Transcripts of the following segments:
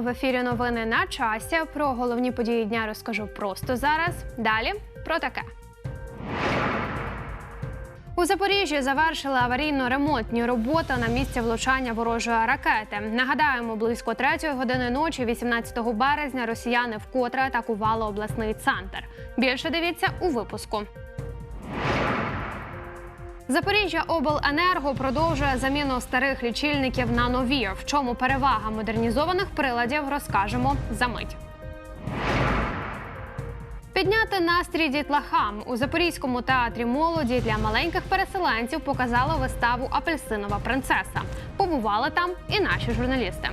в ефірі новини на часі. Про головні події дня розкажу просто зараз. Далі про таке. У Запоріжжі завершили аварійно-ремонтні роботи на місці влучання ворожої ракети. Нагадаємо, близько 3 години ночі, 18 березня, росіяни вкотре атакували обласний центр. Більше дивіться у випуску. Запоріжжя Обленерго продовжує заміну старих лічильників на нові. В чому перевага модернізованих приладів розкажемо за мить. Підняти настрій дітлахам у Запорізькому театрі молоді для маленьких переселенців показали виставу Апельсинова принцеса. Побували там і наші журналісти.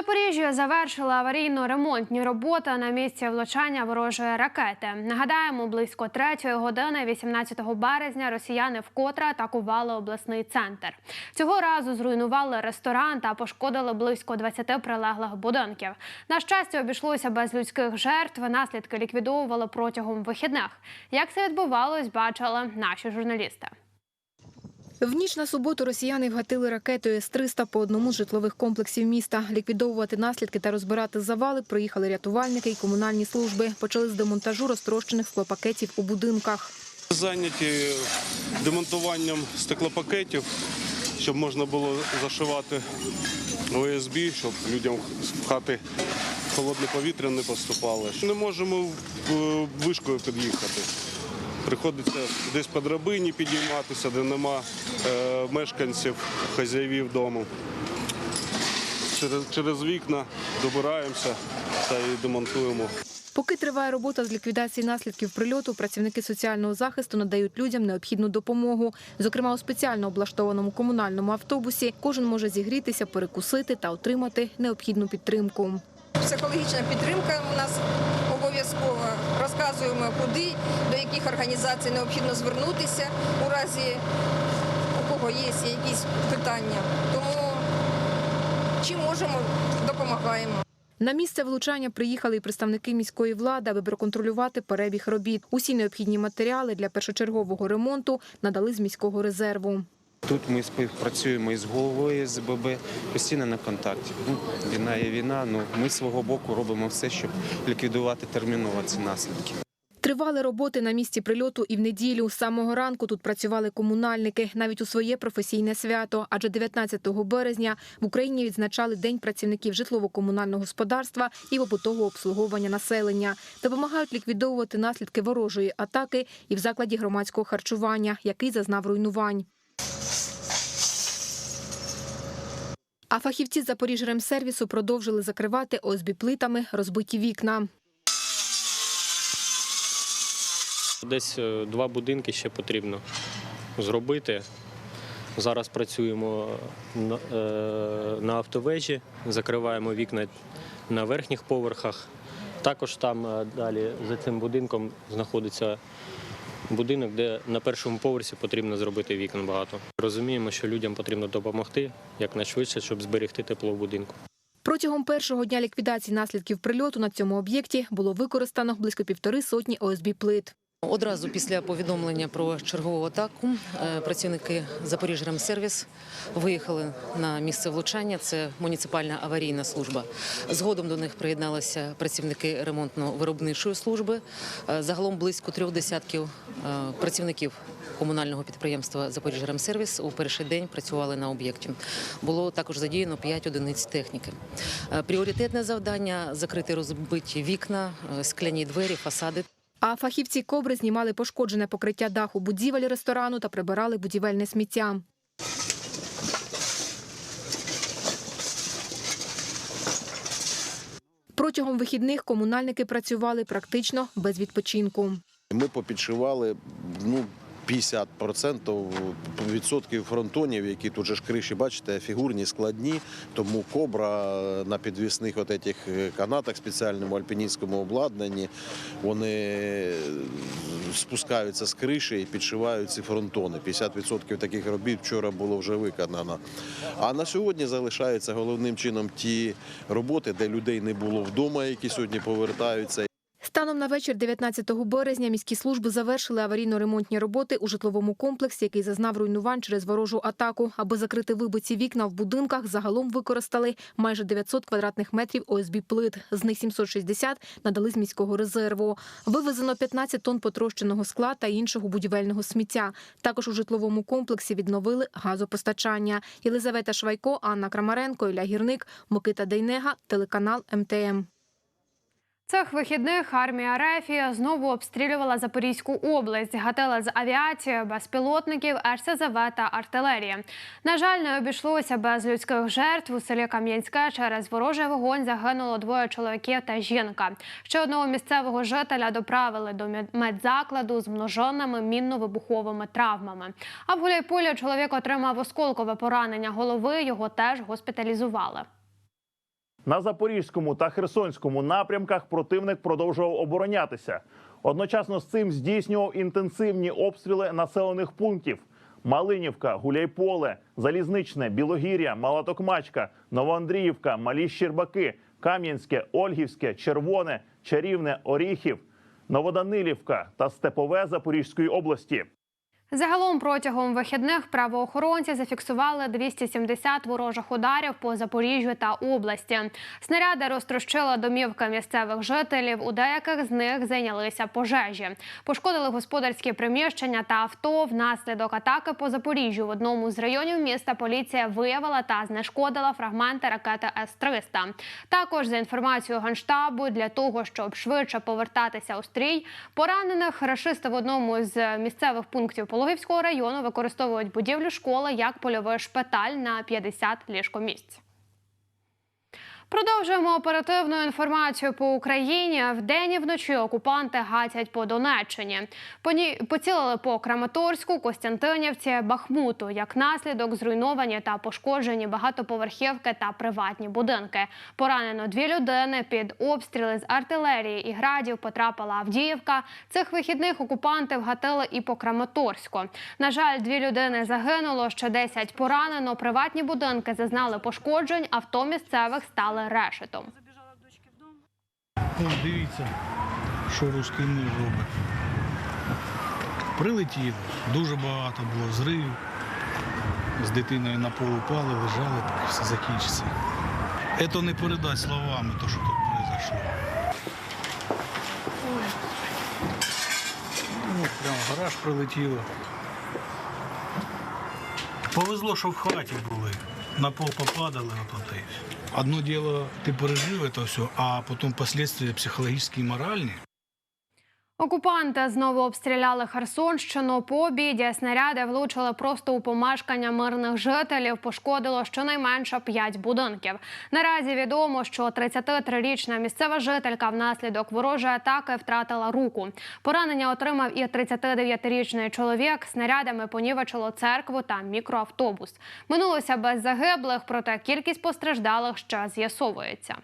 Запоріжжі завершили аварійно-ремонтні роботи на місці влучання ворожої ракети. Нагадаємо, близько 3 години 18 березня росіяни вкотре атакували обласний центр. Цього разу зруйнували ресторан та пошкодили близько 20 прилеглих будинків. На щастя, обійшлося без людських жертв. Наслідки ліквідовували протягом вихідних. Як це відбувалось, бачили наші журналісти. В ніч на суботу росіяни вгатили ракетою С-300 по одному з житлових комплексів міста. Ліквідовувати наслідки та розбирати завали приїхали рятувальники і комунальні служби. Почали з демонтажу розтрощених склопакетів у будинках. Зайняті демонтуванням стеклопакетів, щоб можна було зашивати ОСБ, щоб людям в хати холодне повітря не поступало. Не можемо е, вишкою під'їхати. Приходиться десь по драбині підійматися, де нема е, мешканців, хазяївів дому. Через, через вікна добираємося та і демонтуємо. Поки триває робота з ліквідації наслідків прильоту, працівники соціального захисту надають людям необхідну допомогу. Зокрема, у спеціально облаштованому комунальному автобусі кожен може зігрітися, перекусити та отримати необхідну підтримку. Психологічна підтримка у нас обов'язкова. Розказуємо, куди, до яких організацій необхідно звернутися у разі у кого є якісь питання. Тому чим можемо, допомагаємо. На місце влучання приїхали і представники міської влади, аби проконтролювати перебіг робіт. Усі необхідні матеріали для першочергового ремонту надали з міського резерву. Тут ми співпрацюємо із головою СББ, постійно на контакті. Ну, війна є війна. Ну ми свого боку робимо все, щоб ліквідувати терміново ці наслідки. Тривали роботи на місці прильоту і в неділю. З самого ранку тут працювали комунальники, навіть у своє професійне свято. Адже 19 березня в Україні відзначали День працівників житлово-комунального господарства і побутового обслуговування населення. Допомагають ліквідовувати наслідки ворожої атаки і в закладі громадського харчування, який зазнав руйнувань. А фахівці Запоріжремсервісу продовжили закривати ОСБ плитами розбиті вікна. Десь е, два будинки ще потрібно зробити. Зараз працюємо на, е, автовежі, закриваємо вікна на верхніх поверхах. Також там е, далі за цим будинком знаходиться будинок, де на першому поверсі потрібно зробити вікон багато. Розуміємо, що людям потрібно допомогти якнайшвидше, щоб зберегти тепло в будинку. Протягом першого дня ліквідації наслідків прильоту на цьому об'єкті було використано близько півтори сотні ОСБ плит. Одразу після повідомлення про чергову атаку е, працівники Запоріжремсервіс виїхали на місце влучання. Це муніципальна аварійна служба. Згодом до них приєдналися працівники ремонтно-виробничої служби. Е, Загалом близько трьох десятків е, працівників комунального підприємства Запоріжремсервіс у перший день працювали на об'єкті. Було також задіяно 5 одиниць техніки. Пріоритетне завдання закрити розбиті вікна, скляні двері, фасади. А фахівці кобри знімали пошкоджене покриття даху будівель ресторану та прибирали будівельне сміття. Протягом вихідних комунальники працювали практично без відпочинку. Ми попідшивали ну, 50% відсотків фронтонів, які тут же ж криші, бачите, фігурні, складні. Тому кобра на підвісних от этих канатах спеціальному альпіністському обладнанні, вони спускаються з криші і підшивають ці фронтони. 50% таких робіт вчора було вже виконано. А на сьогодні залишаються головним чином ті роботи, де людей не було вдома, які сьогодні повертаються. Станом на вечір 19 березня міські служби завершили аварійно-ремонтні роботи у житловому комплексі, який зазнав руйнувань через ворожу атаку. Аби закрити вибиті вікна в будинках, загалом використали майже 900 квадратних метрів ОСБ плит. З них 760 надали з міського резерву. Вивезено 15 тонн потрощеного скла та іншого будівельного сміття. Також у житловому комплексі відновили газопостачання. Єлизавета Швайко, Анна Крамаренко, Ілля Гірник, Микита Дейнега, телеканал МТМ. Цих вихідних армія Рефі знову обстрілювала Запорізьку область, гатила з авіації, безпілотників, РСЗВ та артилерії. На жаль, не обійшлося без людських жертв. У селі Кам'янське через ворожий вогонь загинуло двоє чоловіків та жінка. Ще одного місцевого жителя доправили до мед- медзакладу з множенними мінно-вибуховими травмами. А в Гуляйполі чоловік отримав осколкове поранення голови. Його теж госпіталізували. На запорізькому та херсонському напрямках противник продовжував оборонятися. Одночасно з цим здійснював інтенсивні обстріли населених пунктів: Малинівка, Гуляйполе, Залізничне, Білогір'я, Малатокмачка, Новоандріївка, Малі Щербаки, Кам'янське, Ольгівське, Червоне, Чарівне, Оріхів, Новоданилівка та Степове Запорізької області. Загалом протягом вихідних правоохоронці зафіксували 270 ворожих ударів по Запоріжжю та області. Снаряди розтрощили домівки місцевих жителів. У деяких з них зайнялися пожежі. Пошкодили господарські приміщення та авто. Внаслідок атаки по Запоріжжю в одному з районів міста поліція виявила та знешкодила фрагменти ракети С-300. Також за інформацією генштабу, для того, щоб швидше повертатися у стрій, поранених рашисти в одному з місцевих пунктів Пологівського району використовують будівлю школи як польовий шпиталь на 50 ліжкомісць. Продовжуємо оперативну інформацію по Україні. Вдень і вночі окупанти гатять по Донеччині. Поцілили по Краматорську, Костянтинівці, Бахмуту. Як наслідок зруйновані та пошкоджені багатоповерхівки та приватні будинки. Поранено дві людини під обстріли з артилерії і градів потрапила Авдіївка. Цих вихідних окупанти вгатили і по Краматорську. На жаль, дві людини загинуло, ще 10 поранено. Приватні будинки зазнали пошкоджень, авто місцевих стали решетом. Ось дивіться, що руський мир робить. Прилетіло, дуже багато було зривів. З дитиною на пол упали, лежали, так все закінчиться. Це не передати словами, то, що тут произошло. Ну, прямо гараж прилетіло. Повезло, що в хаті були. На пол попадали, от это і все. Одно дело, ты пережив это все, а потом последствия психологические и моральные. Окупанти знову обстріляли Херсонщину. По обіді снаряди влучили просто у помешкання мирних жителів. Пошкодило щонайменше 5 будинків. Наразі відомо, що 33-річна місцева жителька внаслідок ворожої атаки втратила руку. Поранення отримав і 39-річний чоловік. Снарядами понівечило церкву та мікроавтобус. Минулося без загиблих, проте кількість постраждалих ще з'ясовується.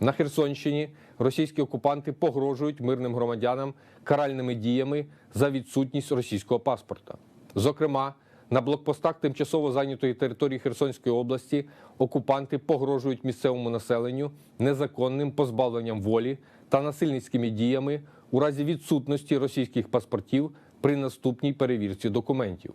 На Херсонщині російські окупанти погрожують мирним громадянам каральними діями за відсутність російського паспорта. Зокрема, на блокпостах тимчасово зайнятої території Херсонської області окупанти погрожують місцевому населенню незаконним позбавленням волі та насильницькими діями у разі відсутності російських паспортів при наступній перевірці документів.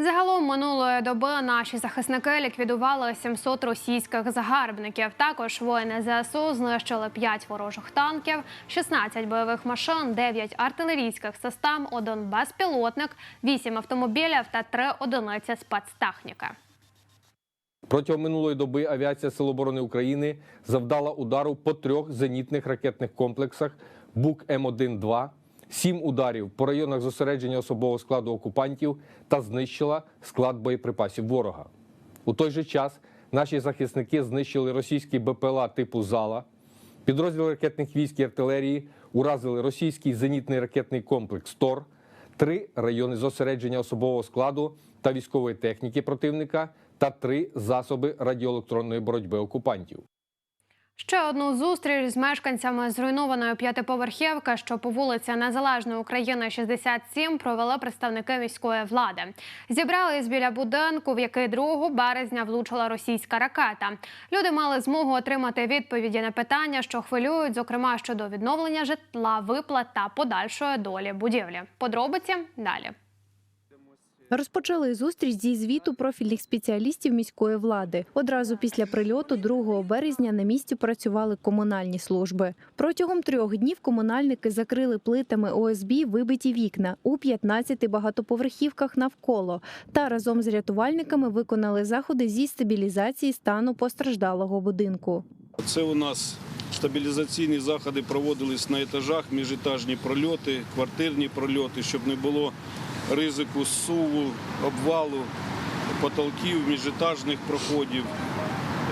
Загалом минулої доби наші захисники ліквідували 700 російських загарбників. Також воїни ЗСУ знищили 5 ворожих танків, 16 бойових машин, 9 артилерійських систем, 1 безпілотник, 8 автомобілів та 3 одиниці спецтехніки. Протягом минулої доби авіація Сил оборони України завдала удару по трьох зенітних ракетних комплексах БУК М1-2, сім ударів по районах зосередження особового складу окупантів та знищила склад боєприпасів ворога. У той же час наші захисники знищили російський БПЛА типу Зала, підрозділи ракетних військ і артилерії уразили російський зенітний ракетний комплекс ТОР, три райони зосередження особового складу та військової техніки противника та три засоби радіоелектронної боротьби окупантів. Ще одну зустріч з мешканцями зруйнованої п'ятиповерхівки, що по вулиці Незалежної України 67, провели представники міської влади. Зібрались біля будинку, в який 2 березня влучила російська ракета. Люди мали змогу отримати відповіді на питання, що хвилюють, зокрема щодо відновлення житла, виплат та подальшої долі будівлі. Подробиці далі. Розпочали зустріч зі звіту профільних спеціалістів міської влади. Одразу після прильоту 2 березня на місці працювали комунальні служби. Протягом трьох днів комунальники закрили плитами ОСБ вибиті вікна у 15 багатоповерхівках навколо та разом з рятувальниками виконали заходи зі стабілізації стану постраждалого будинку. Це у нас стабілізаційні заходи проводились на етажах, міжетажні прольоти, квартирні прольоти, щоб не було ризику суву, обвалу, потолків, міжетажних проходів.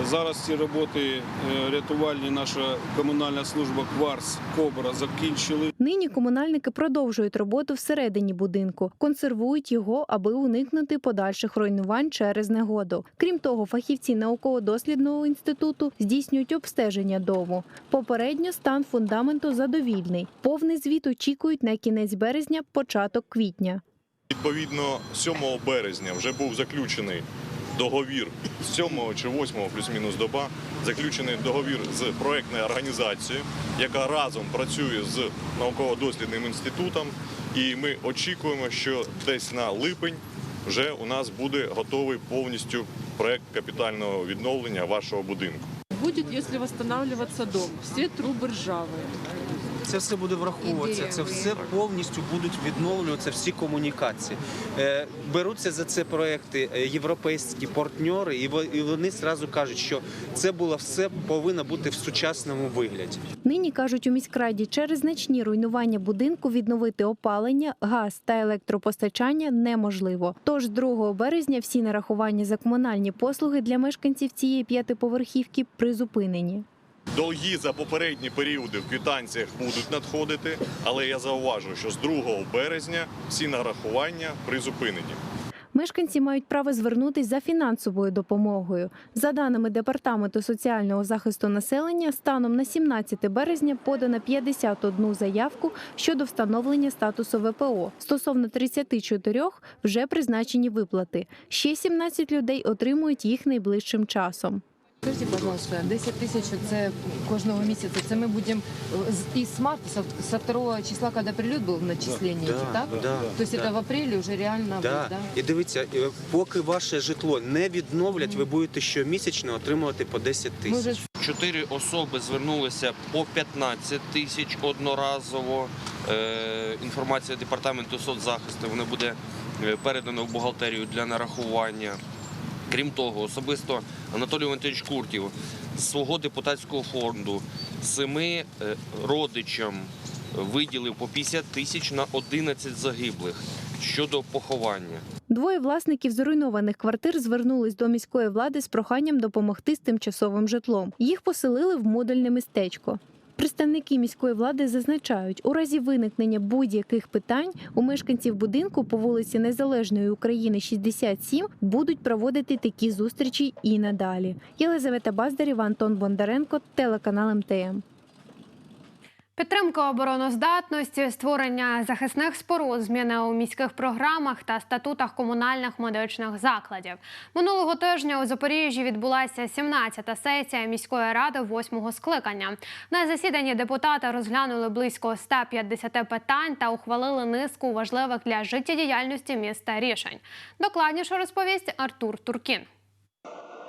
Зараз ці роботи е, рятувальні наша комунальна служба Кварс Кобра закінчили. Нині комунальники продовжують роботу всередині будинку, консервують його, аби уникнути подальших руйнувань через негоду. Крім того, фахівці науково-дослідного інституту здійснюють обстеження дому. Попередньо стан фундаменту задовільний. Повний звіт очікують на кінець березня, початок квітня. Відповідно, 7 березня вже був заключений договір з 7 чи 8 плюс-мінус доба, заключений договір з проектною організацією, яка разом працює з науково-дослідним інститутом. І ми очікуємо, що десь на липень вже у нас буде готовий повністю проект капітального відновлення вашого будинку. Будет, если восстанавливаться дом. Все трубы ржавые. Це все буде враховуватися, це все повністю будуть відновлюватися всі комунікації. Е, Беруться за це проекти е, європейські партнери, і во- вони зразу кажуть, що це було все повинно бути в сучасному вигляді. Нині кажуть у міськраді, через значні руйнування будинку відновити опалення, газ та електропостачання неможливо. Тож з 2 березня всі нарахування за комунальні послуги для мешканців цієї п'ятиповерхівки призупинені. Долги за попередні періоди в квитанціях будуть надходити, але я зауважу, що з 2 березня всі нарахування призупинені. Мешканці мають право звернутись за фінансовою допомогою. За даними департаменту соціального захисту населення, станом на 17 березня подано 51 заявку щодо встановлення статусу ВПО. Стосовно 34 вже призначені виплати. Ще 17 людей отримують їх найближчим часом. Скажіть, будь ласка, 10 тисяч це кожного місяця. Це ми будемо з- із марта, со, со 2 числа, коли прильот був начислення, Да, так? да, Тобто да. це в апрелі вже реально Да. буде, да? І дивіться, е, поки ваше житло не відновлять, ви будете щомісячно отримувати по 10 тисяч. Чотири особи звернулися по 15 тисяч одноразово. Е, інформація департаменту соцзахисту вона буде е, передана в бухгалтерію для нарахування. Крім того, особисто Анатолій Валентинович Куртів з свого депутатського фонду семи е, родичам виділив по 50 тисяч на 11 загиблих щодо поховання. Двоє власників зруйнованих квартир звернулись до міської влади з проханням допомогти з тимчасовим житлом. Їх поселили в модульне містечко. Представники міської влади зазначають, у разі виникнення будь-яких питань у мешканців будинку по вулиці Незалежної України 67 будуть проводити такі зустрічі і надалі. Єлизавета Баздарєва, Антон Бондаренко, телеканал МТМ. Підтримка обороноздатності, створення захисних споруд, зміни у міських програмах та статутах комунальних медичних закладів. Минулого тижня у Запоріжжі відбулася 17-та сесія міської ради восьмого скликання. На засіданні депутати розглянули близько 150 питань та ухвалили низку важливих для життєдіяльності міста рішень. Докладніше розповість Артур Туркін.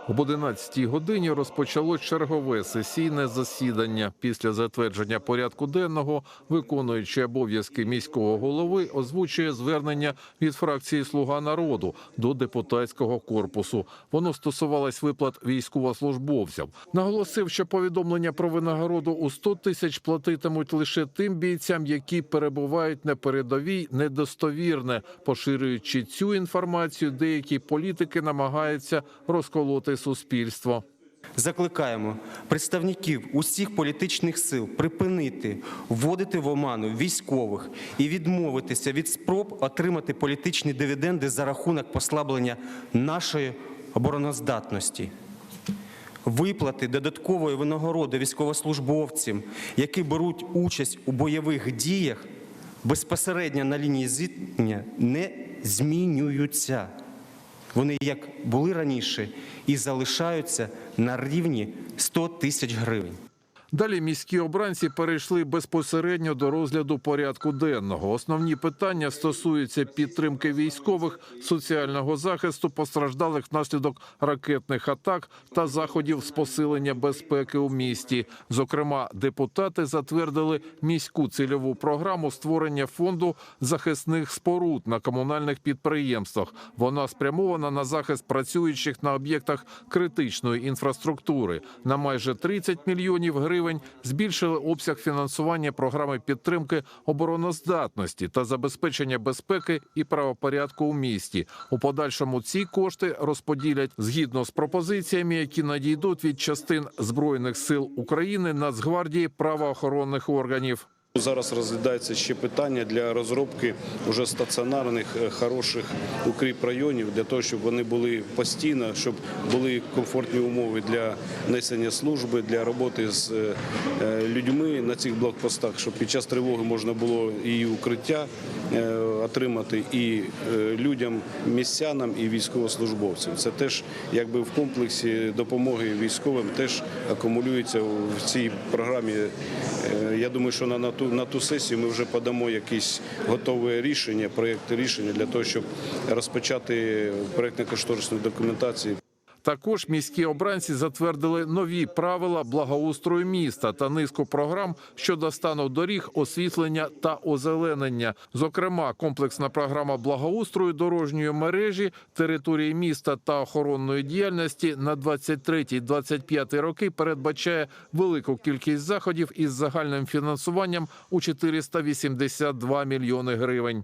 Об 11 годині розпочалось чергове сесійне засідання. Після затвердження порядку денного, виконуючи обов'язки міського голови, озвучує звернення від фракції Слуга народу до депутатського корпусу. Воно стосувалось виплат військовослужбовцям. Наголосив, що повідомлення про винагороду у 100 тисяч платитимуть лише тим бійцям, які перебувають на передовій, недостовірне. Поширюючи цю інформацію, деякі політики намагаються розколоти суспільство. Закликаємо представників усіх політичних сил припинити вводити в оману військових і відмовитися від спроб отримати політичні дивіденди за рахунок послаблення нашої обороноздатності. виплати додаткової винагороди військовослужбовцям, які беруть участь у бойових діях, безпосередньо на лінії зіткнення не змінюються. Вони як були раніше і залишаються на рівні 100 тисяч гривень. Далі міські обранці перейшли безпосередньо до розгляду порядку денного. Основні питання стосуються підтримки військових, соціального захисту постраждалих внаслідок ракетних атак та заходів з посилення безпеки у місті. Зокрема, депутати затвердили міську цільову програму створення фонду захисних споруд на комунальних підприємствах. Вона спрямована на захист працюючих на об'єктах критичної інфраструктури. На майже 30 мільйонів гривень збільшили обсяг фінансування програми підтримки обороноздатності та забезпечення безпеки і правопорядку у місті. У подальшому ці кошти розподілять згідно з пропозиціями, які надійдуть від частин збройних сил України, Нацгвардії, правоохоронних органів. Зараз розглядається ще питання для розробки вже стаціонарних е, хороших укріп районів для того, щоб вони були постійно, щоб були комфортні умови для несення служби, для роботи з е, е, людьми на цих блокпостах, щоб під час тривоги можна було і укриття отримати, і людям, містянам, і військовослужбовцям. Це теж якби в комплексі допомоги військовим теж акумулюється в цій програмі. Я думаю, що на, на ту на ту сесію ми вже подамо якісь готові рішення, проєкти рішення для того, щоб розпочати проєктно-кошторисну документацію. Також міські обранці затвердили нові правила благоустрою міста та низку програм щодо стану доріг, освітлення та озеленення. Зокрема, комплексна програма благоустрою дорожньої мережі, території міста та охоронної діяльності на 23-25 роки передбачає велику кількість заходів із загальним фінансуванням у 482 мільйони гривень.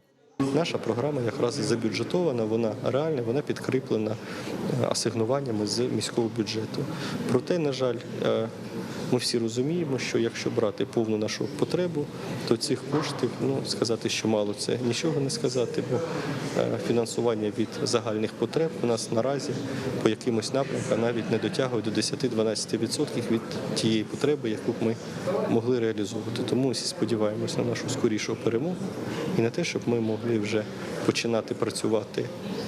Наша програма якраз забюджетована, вона реальна, вона підкріплена е, асигнуваннями з міського бюджету. Проте, на жаль, е, ми всі розуміємо, що якщо брати повну нашу потребу, то цих коштів, ну сказати, що мало, це нічого не сказати, бо е, фінансування від загальних потреб у нас наразі по якимось напрямкам навіть не дотягує до 10-12% від тієї потреби, яку б ми могли реалізовувати. Тому всі сподіваємось на нашу скорішу перемогу і на те, щоб ми могли вже починати працювати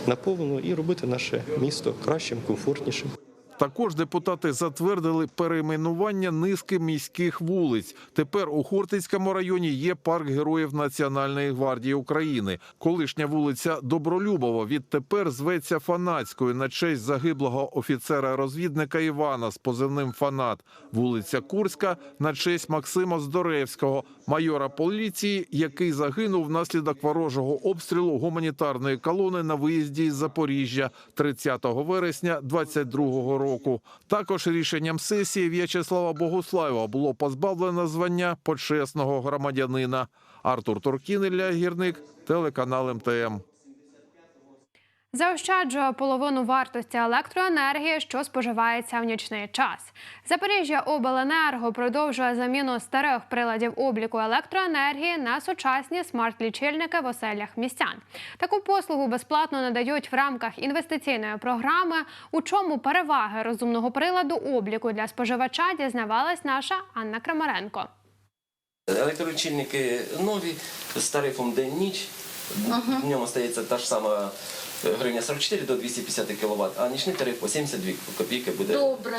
наповну і робити наше місто кращим, комфортнішим. Також депутати затвердили перейменування низки міських вулиць. Тепер у Хортицькому районі є парк героїв Національної гвардії України. Колишня вулиця Добролюбова відтепер зветься Фанатською на честь загиблого офіцера-розвідника Івана з позивним Фанат. Вулиця Курська на честь Максима Здоревського, майора поліції, який загинув внаслідок ворожого обстрілу гуманітарної колони на виїзді із Запоріжжя 30 вересня 22 року. Також рішенням сесії В'ячеслава Богуслаєва було позбавлено звання почесного громадянина. Артур Туркін, Ілля Гірник, телеканал МТМ. Заощаджує половину вартості електроенергії, що споживається в нічний час. Запоріжжя Обленерго продовжує заміну старих приладів обліку електроенергії на сучасні смарт-лічильники в оселях містян. Таку послугу безплатно надають в рамках інвестиційної програми. У чому переваги розумного приладу обліку для споживача дізнавалась наша Анна Крамаренко. Електролічильники нові з тарифом день-ніч. Днем остається та ж сама гривня 44 до 250 кВт, а нічний тариф по 72 копійки буде. Добре.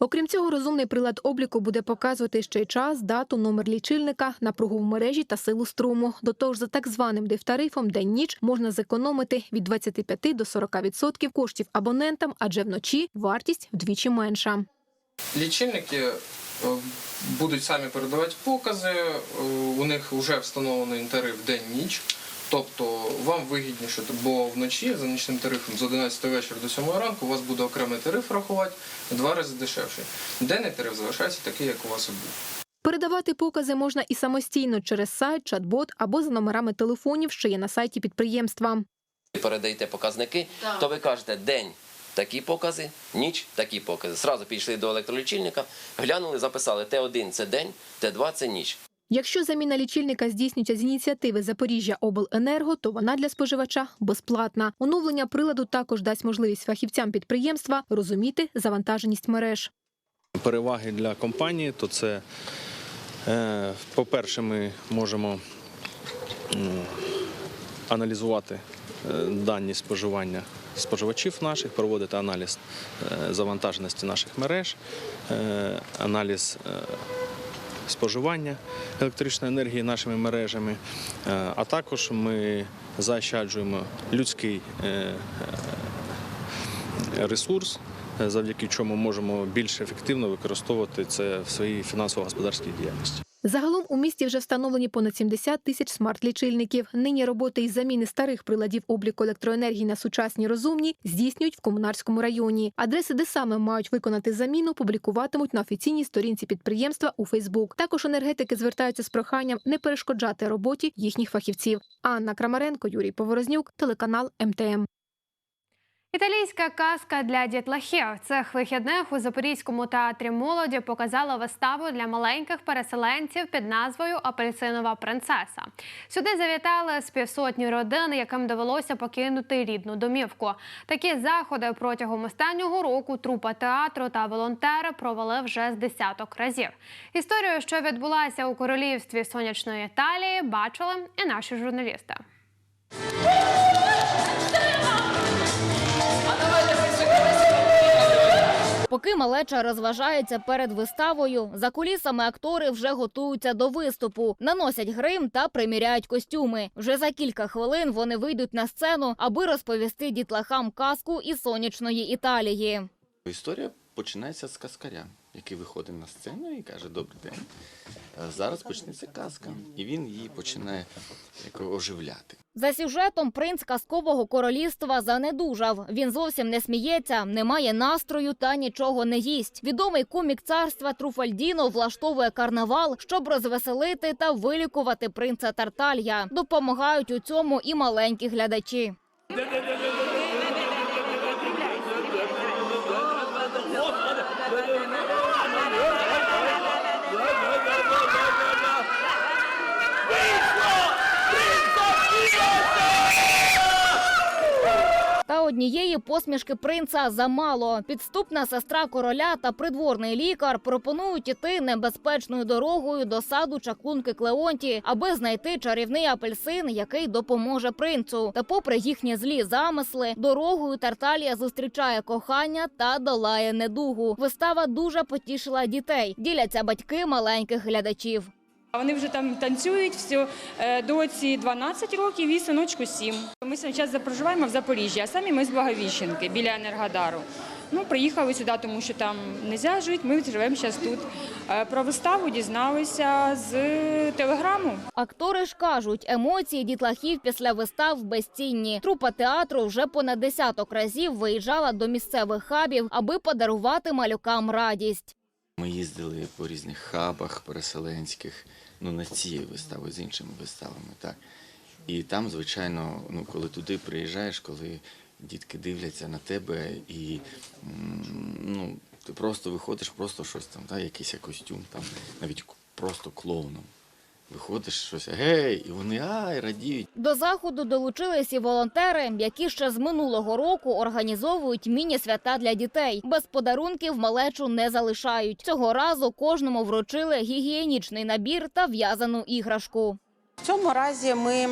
Окрім цього, розумний прилад обліку буде показувати ще й час, дату, номер лічильника, напругу в мережі та силу струму. До того ж, за так званим дифтарифом день-ніч можна зекономити від 25 до 40% коштів абонентам, адже вночі вартість вдвічі менша. Лічильники е, будуть самі передавати покази, е, у них вже встановлений тариф день-ніч. Тобто вам вигідніше, бо вночі за нічним тарифом з 11 вечора до 7 ранку у вас буде окремий тариф рахувати в два рази дешевший. Денний тариф залишається такий, як у вас і був. Передавати покази можна і самостійно через сайт, чат-бот або за номерами телефонів, що є на сайті підприємства. Передаєте показники, то ви кажете день такі покази, ніч такі покази. Зразу підійшли до електролічильника, глянули, записали Т1 це день, Т2 це ніч. Якщо заміна лічильника здійснюється з ініціативи Запоріжжя Обленерго, то вона для споживача безплатна. Оновлення приладу також дасть можливість фахівцям підприємства розуміти завантаженість мереж. Переваги для компанії, то це, е, по-перше, ми можемо аналізувати е, дані споживання споживачів наших, проводити аналіз е, завантаженості наших мереж, аналіз споживання електричної енергії нашими мережами, Е, а також ми заощаджуємо людський е, е, ресурс, завдяки чому можемо більш ефективно використовувати це в своїй фінансово-господарській діяльності. Загалом у місті вже встановлені понад 70 тисяч смарт-лічильників. Нині роботи із заміни старих приладів обліку електроенергії на сучасні розумні здійснюють в комунарському районі. Адреси, де саме мають виконати заміну, публікуватимуть на офіційній сторінці підприємства у Фейсбук. Також енергетики звертаються з проханням не перешкоджати роботі їхніх фахівців. Анна Крамаренко, Юрій Поворознюк, телеканал МТМ. Італійська казка для дітлахів цих вихідних у Запорізькому театрі молоді показала виставу для маленьких переселенців під назвою Апельсинова принцеса. Сюди завітали з півсотні родин, яким довелося покинути рідну домівку. Такі заходи протягом останнього року трупа театру та волонтери провели вже з десяток разів. Історію, що відбулася у королівстві сонячної Італії, бачили і наші журналісти. Поки малеча розважається перед виставою, за кулісами актори вже готуються до виступу, наносять грим та приміряють костюми. Вже за кілька хвилин вони вийдуть на сцену, аби розповісти дітлахам казку із сонячної Італії. Історія починається з каскаря, який виходить на сцену і каже: Добрий день. Зараз почнеться казка, і він її починає як, оживляти. За сюжетом принц казкового королівства занедужав. Він зовсім не сміється, не має настрою та нічого не їсть. Відомий комік царства Труфальдіно влаштовує карнавал, щоб розвеселити та вилікувати принца Тарталья. Допомагають у цьому і маленькі глядачі. Однієї посмішки принца замало. Підступна сестра короля та придворний лікар пропонують іти небезпечною дорогою до саду чаклунки Клеонті, аби знайти чарівний апельсин, який допоможе принцу. Та, попри їхні злі замисли, дорогою Тарталія зустрічає кохання та долає недугу. Вистава дуже потішила дітей. Діляться батьки маленьких глядачів. Вони вже там танцюють, все, е, доці 12 років і синочку 7. Ми зараз проживаємо в Запоріжжі, а самі ми з Благовіщенки, біля Енергодару. Ну, приїхали сюди, тому що там не можна жити, ми живемо зараз тут. Е, Про виставу дізналися з телеграму. Актори ж кажуть, емоції дітлахів після вистав безцінні. Трупа театру вже понад десяток разів виїжджала до місцевих хабів, аби подарувати малюкам радість. Ми їздили по різних хабах переселенських, ну не з цією виставою, з іншими виставами, так. І там, звичайно, ну коли туди приїжджаєш, коли дітки дивляться на тебе і ну, ти просто виходиш, просто щось там, так, якийсь костюм, там, навіть просто клоуном. Виходиш щось, гей, і вони ай, радіють. До заходу долучились і волонтери, які ще з минулого року організовують міні-свята для дітей. Без подарунків малечу не залишають. Цього разу кожному вручили гігієнічний набір та в'язану іграшку. В цьому разі ми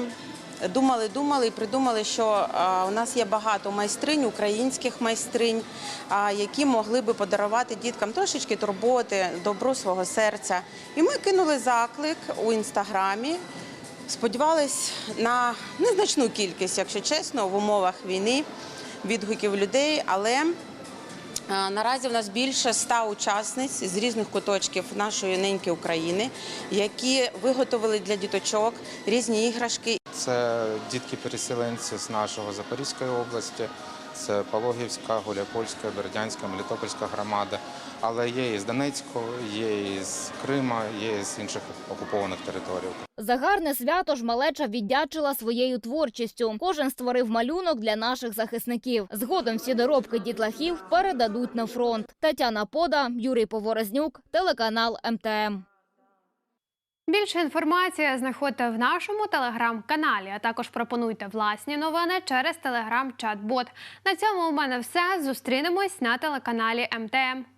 думали, думали і придумали, що у нас є багато майстринь, українських майстринь, які могли би подарувати діткам трошечки турботи, добру свого серця. І ми кинули заклик у інстаграмі. Сподівались на незначну кількість, якщо чесно, в умовах війни відгуків людей, але Наразі в нас більше ста учасниць з різних куточків нашої неньки України, які виготовили для діточок різні іграшки. Це дітки-переселенці з нашого Запорізької області, це Пологівська, Гуляпольська, Бердянська, Мелітопольська громада. Але є і з Донецького, є і з Крима, є і з інших окупованих територій. За гарне свято ж малеча віддячила своєю творчістю. Кожен створив малюнок для наших захисників. Згодом всі доробки дітлахів передадуть на фронт. Тетяна Пода, Юрій Поворознюк, телеканал МТМ. Більше інформації знаходьте в нашому телеграм-каналі, а також пропонуйте власні новини через телеграм-чат-бот. На цьому у мене все. Зустрінемось на телеканалі МТМ.